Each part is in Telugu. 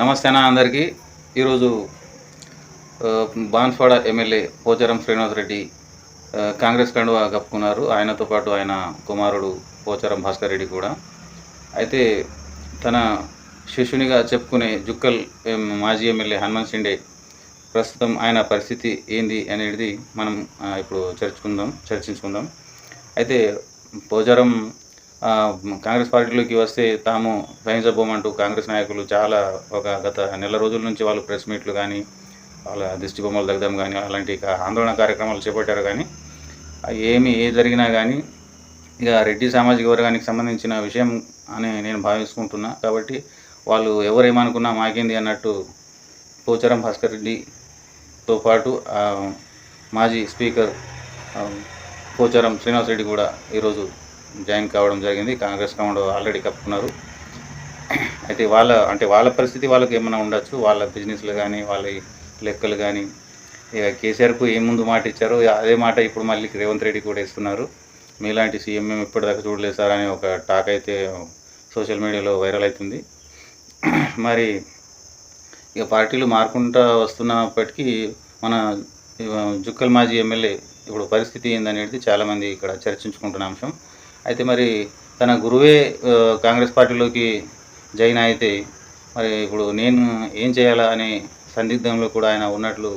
నమస్తే అన్న అందరికీ. ఈరోజు బాన్స్వాడ ఎమ్మెల్యే పోచారం శ్రీనివాస్ రెడ్డి కాంగ్రెస్ కండువా కప్పుకున్నారు. ఆయనతో పాటు ఆయన కుమారుడు పోచారం భాస్కర్ రెడ్డి కూడా. అయితే తన శిష్యునిగా చెప్పుకునే జుక్కల్ ఎం, మాజీ ఎమ్మెల్యే హనుమంత్ షిండే ప్రస్తుతం ఆయన పరిస్థితి ఏంది అనేది మనం ఇప్పుడు చర్చుకుందాం చర్చించుకుందాం. అయితే పోచారం కాంగ్రెస్ పార్టీలోకి వస్తే తాము సహించబోమంటూ కాంగ్రెస్ నాయకులు చాలా ఒక గత నెల రోజుల నుంచి వాళ్ళు ప్రెస్ మీట్లు కానీ వాళ్ళ దిష్టి బొమ్మలు తగ్గడం కానీ అలాంటి ఆందోళన కార్యక్రమాలు చేపట్టారు కానీ ఏమి ఏ జరిగినా కానీ ఇక రెడ్డి సామాజిక వర్గానికి సంబంధించిన విషయం అని నేను భావించుకుంటున్నా కాబట్టి వాళ్ళు ఎవరేమనుకున్నా మాకేంది అన్నట్టు పోచారం భాస్కర్ రెడ్డితో పాటు మాజీ స్పీకర్ పోచారం శ్రీనివాస్ రెడ్డి కూడా ఈరోజు జాయిన్ కావడం జరిగింది. కాంగ్రెస్ కమాండ్ ఆల్రెడీ కప్పుకున్నారు. అయితే వాళ్ళ అంటే వాళ్ళ పరిస్థితి వాళ్ళకి ఏమైనా ఉండొచ్చు? వాళ్ళ బిజినెస్లు కానీ వాళ్ళ లెక్కలు కానీ ఇక కేసీఆర్కు ఏ ముందు మాట ఇచ్చారో అదే మాట ఇప్పుడు మళ్ళీ రేవంత్ రెడ్డి కూడా ఇస్తున్నారు. మీలాంటి సీఎం మేము ఇప్పటిదాకా చూడలేదు సార్ అని ఒక టాక్ అయితే సోషల్ మీడియాలో వైరల్ అవుతుంది. మరి ఇక పార్టీలు మారుకుంటా వస్తున్నప్పటికీ మన జుక్కల్ మాజీ ఎమ్మెల్యే ఇప్పుడు పరిస్థితి ఏందనేది చాలామంది ఇక్కడ చర్చించుకుంటున్న అంశం. అయితే మరి తన గురువే కాంగ్రెస్ పార్టీలోకి జాయిన్ అయితే మరి ఇప్పుడు నేను ఏం చేయాలా అనే సందిగ్ధంలో కూడా ఆయన ఉన్నట్లు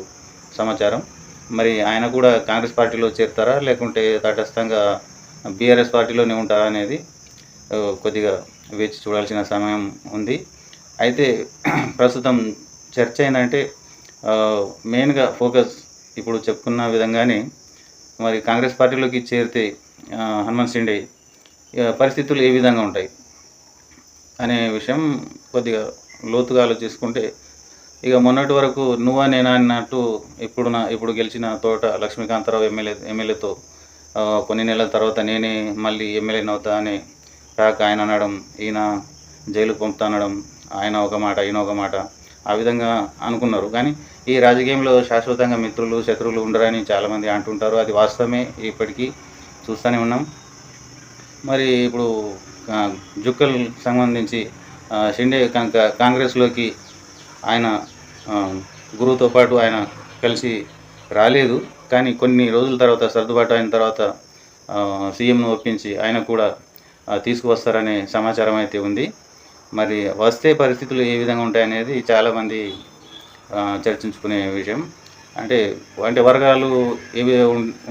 సమాచారం. మరి ఆయన కూడా కాంగ్రెస్ పార్టీలో చేరుతారా? లేకుంటే తటస్థంగా బీఆర్ఎస్ పార్టీలోనే ఉంటారా అనేది కొద్దిగా వేచి చూడాల్సిన సమయం ఉంది. అయితే ప్రస్తుతం చర్చ ఏంటంటే మెయిన్గా ఫోకస్ ఇప్పుడు చెప్పుకున్న విధంగానే మరి కాంగ్రెస్ పార్టీలోకి చేరితే హనుమంత్ సిండే పరిస్థితులు ఏ విధంగా ఉంటాయి అనే విషయం కొద్దిగా లోతుగా ఆలోచించుకుంటే ఇక మొన్నటి వరకు నువ్వా నేనా అన్నట్టు ఇప్పుడు నా ఇప్పుడు గెలిచిన తోట లక్ష్మీకాంతరావు ఎమ్మెల్యే ఎమ్మెల్యేతో కొన్ని నెలల తర్వాత నేనే మళ్ళీ ఎమ్మెల్యేని అవుతా అని రాక ఆయన అనడం ఈయన జైలుకు పంపుతా అనడం ఆయన ఒక మాట ఈయన ఒక మాట ఆ విధంగా అనుకున్నారు. కానీ ఈ రాజకీయంలో శాశ్వతంగా మిత్రులు శత్రువులు ఉండరని చాలామంది అంటుంటారు. అది వాస్తవమే ఇప్పటికీ చూస్తూనే ఉన్నాం. మరి ఇప్పుడు జుక్కల్ సంబంధించి షిండే కనుక కాంగ్రెస్లోకి ఆయన గురువుతో పాటు ఆయన కలిసి రాలేదు. కానీ కొన్ని రోజుల తర్వాత సర్దుబాటు అయిన తర్వాత సీఎంను ఒప్పించి ఆయన కూడా తీసుకువస్తారనే సమాచారం అయితే ఉంది. మరి వస్తే పరిస్థితులు ఏ విధంగా ఉంటాయనేది చాలామంది చర్చించుకునే విషయం. అంటే అంటే వర్గాలు ఏవి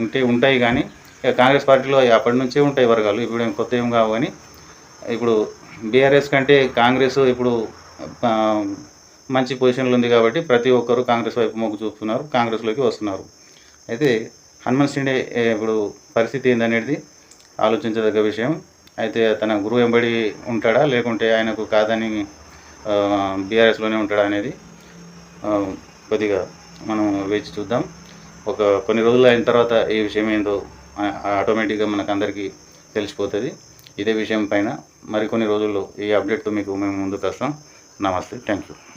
ఉంటే ఉంటాయి కానీ ఇక కాంగ్రెస్ పార్టీలో అప్పటి నుంచే ఉంటాయి వర్గాలు. ఇప్పుడు ఏం కొత్త ఏం కావు కానీ ఇప్పుడు బీఆర్ఎస్ కంటే కాంగ్రెస్ ఇప్పుడు మంచి పొజిషన్లో ఉంది కాబట్టి ప్రతి ఒక్కరు కాంగ్రెస్ వైపు మొగ్గు చూపుతున్నారు కాంగ్రెస్లోకి వస్తున్నారు. అయితే హనుమంత్ సిండే ఇప్పుడు పరిస్థితి ఏందనేది ఆలోచించదగ్గ విషయం. అయితే తన గురువు వెంబడి ఉంటాడా లేకుంటే ఆయనకు కాదని బీఆర్ఎస్లోనే ఉంటాడా అనేది కొద్దిగా మనం వేచి చూద్దాం. ఒక కొన్ని రోజులు అయిన తర్వాత ఈ విషయం ఏందో ఆటోమేటిక్గా మనకు అందరికీ తెలిసిపోతుంది. ఇదే విషయం పైన మరికొన్ని రోజుల్లో ఈ అప్డేట్తో మీకు మేము ముందుకు వస్తాం. నమస్తే. Thank you